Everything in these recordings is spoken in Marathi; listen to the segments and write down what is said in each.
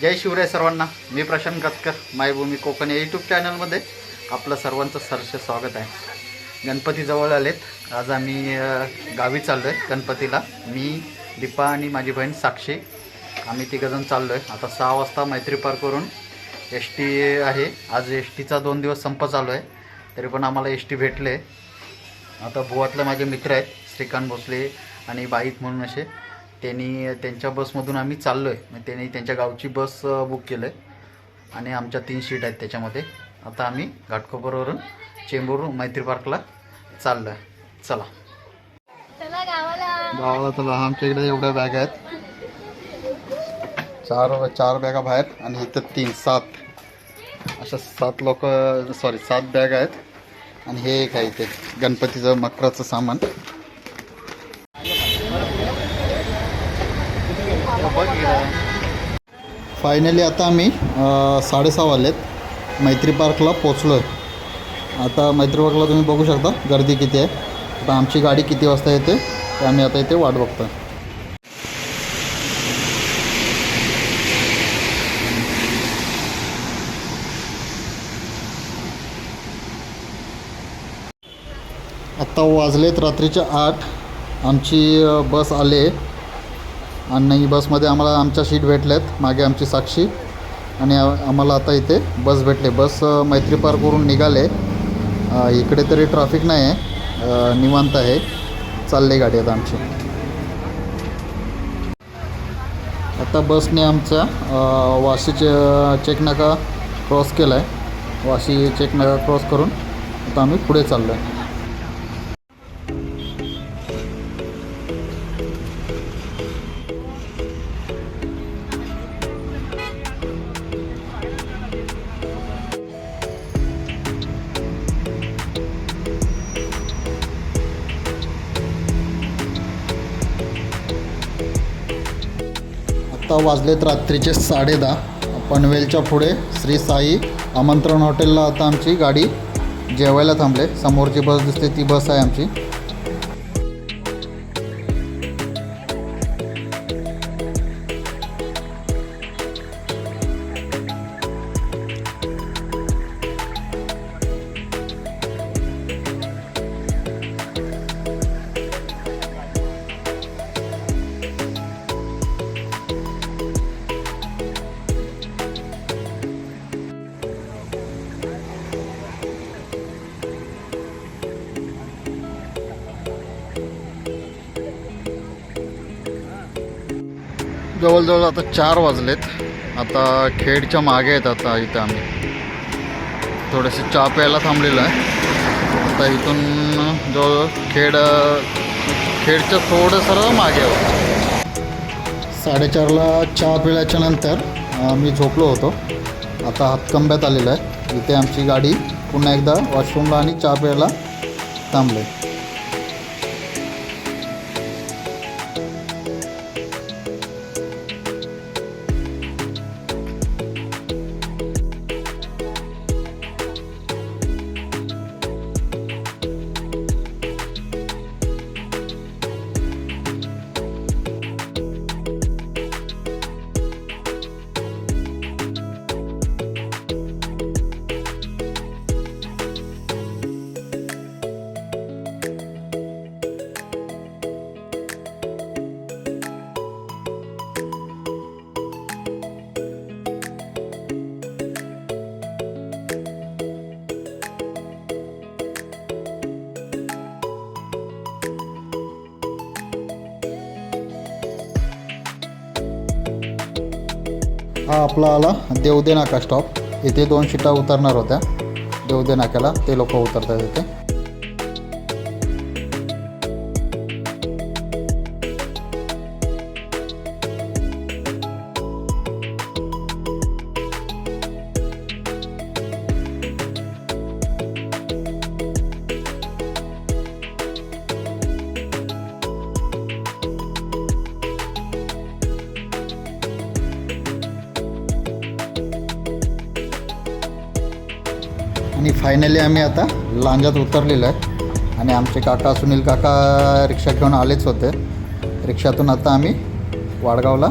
जय शिवराय सर्वांना. मी प्रशांत कचकर मायभूमी कोकण या यूट्यूब चॅनलमध्ये आपलं सर्वांचं सरस स्वागत आहे. गणपती जवळ आलेत. आज आम्ही गावी चाललो आहे गणपतीला. मी दीपा आणि माझी बहीण साक्षी. आम्ही तिघंजण चाललो आहे आता सहा वाजता मैत्री पार करून एस टी आहे. आज एस टीचा दोन दिवस संप चालू आहे. तरी पण आम्हाला एस टी भेटले. आता भुवातले माझे मित्र आहेत श्रीकांत भोसले आणि बाईत म्हणून असे. त्यांनी त्यांच्या बसमधून आम्ही चाललो आहे मग त्यांनी त्यांच्या गावची बस बुक केलं आहे आणि आमच्या तीन सीट आहेत त्याच्यामध्ये. आता आम्ही घाटकोपरवरून चेंबूरवरून मैत्री पार्कला चाललो आहे चला. चला गावाला. गावाला चला. आमच्या इकडे एवढ्या बॅग आहेत. चार चार बॅगा बाहेर आणि इथं तीन सात. अशा सात लोक सॉरी सात बॅग आहेत. आणि हे एक आहे इथे. गणपतीचं मकराचं सामान. फायनली आता आम्ही अं, साडेसहा वाजलेत. मैत्री पार्कला पोचलो आहे आता मैत्री पार्कला तुम्ही बघू शकता गर्दी किती आहे. आता आमची गाडी किती वाजता येते ते आम्ही आता इथे वाट बघतो आत्ता वाजलेत रात्रीच्या आठ. आमची बस बस आले आणि बसमध्ये आम्हाला आमच्या सीट भेटल्यात मागे आमची साक्षी. आणि आम्हाला आता इथे बस भेटले. बस मैत्री पार्कवरून निघाले. इकडे तरी ट्रॅफिक नाही आहे निवांत आहे. चालले गाडी आता आमची. आता बसने आमचा वाशीचे वाशी चे चेकनाका क्रॉस केला आहे वाशी चेकनाका क्रॉस करून आता आम्ही पुढे चाललो आहे आत्ता वाजलेत रात्रीचे साडेदहा. पनवेलच्या पुढे श्री साई आमंत्रण हॉटेलला आता आमची गाडी जेवायला थांबले. समोरची बस दिसते ती बस आहे आमची. जवळजवळ आता चार वाजलेत. आता खेडच्या मागे आहेत आता इथं आम्ही. थोडेसे चहा प्यायला थांबलेलं आहे. आता इथून जवळ खेड खेडच्या थोडं सरळ मागे आहोत साडेचारला चहा पिल्याच्या नंतर आम्ही झोपलो होतो. आता हातकंब्यात आलेलो आहे. इथे आमची गाडी पुन्हा एकदा वॉशरूमला आणि चहा प्यायला थांबले हा आपला आला. देवदे नाका स्टॉप इथे दोन शिटा उतरणार होत्या. देवदे नाक्याला ते लोक उतरतात इथे. फायनली आम्ही आता लांजात उतरलेलो आहे. आणि आमचे काका सुनील काका रिक्षा घेऊन आलेच होते. रिक्षातून आता आम्ही वाडगावला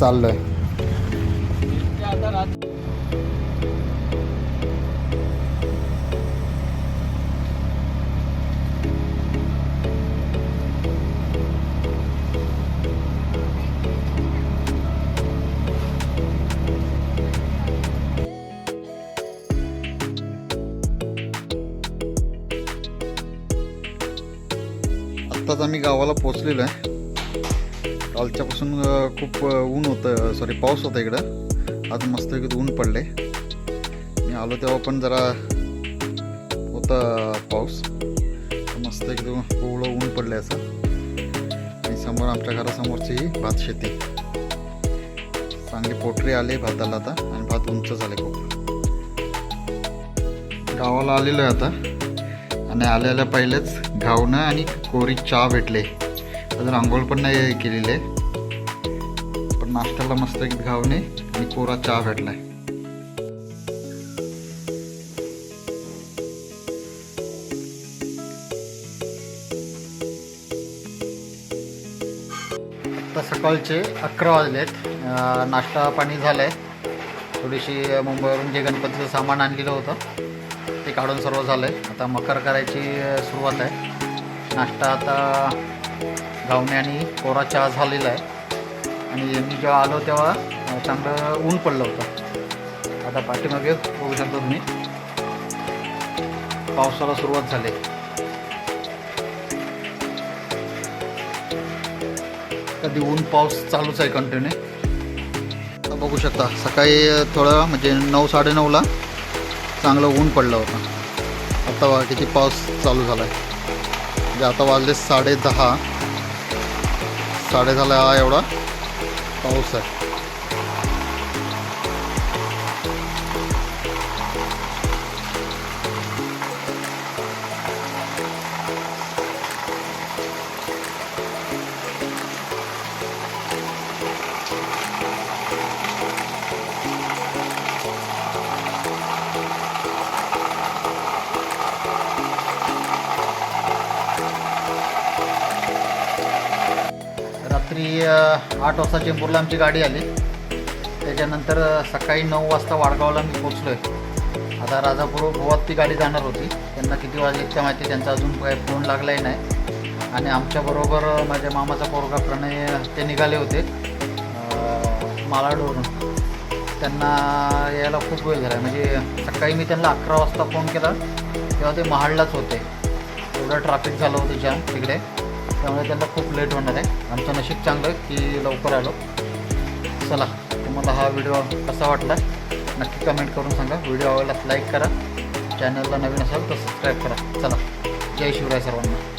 चाललो आहे आत्ताच आम्ही गावाला पोचलेलो आहे. कालच्यापासून खूप ऊन होतं सॉरी पाऊस होता इकडं. आज मस्त ऊन पडले. मी आलो तेव्हा पण जरा होता पाऊस. मस्त एकदम कोवळं ऊन पडलं असं. आणि समोर आमच्या घरासमोरची ही भात शेती. चांगली पोटरी आली भाताला आता. आणि भात उंच झाले खूप. गावाला आलेलो आहे आता. आणि आल्याला पहिलेच घावणं आणि कोरी चहा भेटले. अजून आंघोळ पण नाही केलेली. आहे पण नाश्त्याला मस्त घावणे आणि कोरा चहा भेटलाय. आता सकाळचे अकरा वाजलेत. नाश्ता पाणी झालं आहे थोडीशी मुंबईवरून जे गणपतीचं सामान आणलेलं होतं. ते काढून सर्व झालं आहे आता मकर करायची सुरुवात आहे. नाश्ता आता गावणे आणि कोरा चहा झालेला आहे. आणि मी जेव्हा आलो तेव्हा चांगलं ऊन पडलं होतं. आता पाठीमागे बघू शकतो तुम्ही. पावसाला सुरुवात झाली. कधी ऊन पाऊस चालूच आहे कंटिन्यू बघू शकता. सकाळी थोडं म्हणजे नऊ साडेनऊला चांगलं ऊन पडलं होतं. आता बघा किती पाऊस चालू झाला आहे म्हणजे आता वाजले साडे दहा. साडे दहाला हा एवढा पाऊस आहे. रात्री आठ वाजता चेंबूरला आमची गाडी आली. त्याच्यानंतर सकाळी नऊ वाजता वाडगावला मी पोचलो आहे आता राजापूर गोवात ती गाडी जाणार होती. त्यांना किती वाजले त्या माहिती त्यांचा अजून काही फोन लागलाही नाही. आणि आमच्याबरोबर माझ्या मामाचा पोरगा प्रणय ते निघाले होते मालाडवरून. त्यांना यायला खूप वेळ झाला. म्हणजे सकाळी मी त्यांना अकरा वाजता फोन केला. तेव्हा ते महाडलाच होते. एवढं ट्रॅफिक झालं होतं जाम तिकडे. त्यामुळे त्यांना खूप लेट होणार आहे. आमचं नशीब चांगलं आहे की लवकर आलो. चला तुम्हाला हा व्हिडिओ कसा वाटला? नक्की कमेंट करून सांगा. व्हिडिओ आवडला लाईक करा. चॅनलला नवीन असाल तर सबस्क्राईब करा. चला जय शिवराय सर्वांना.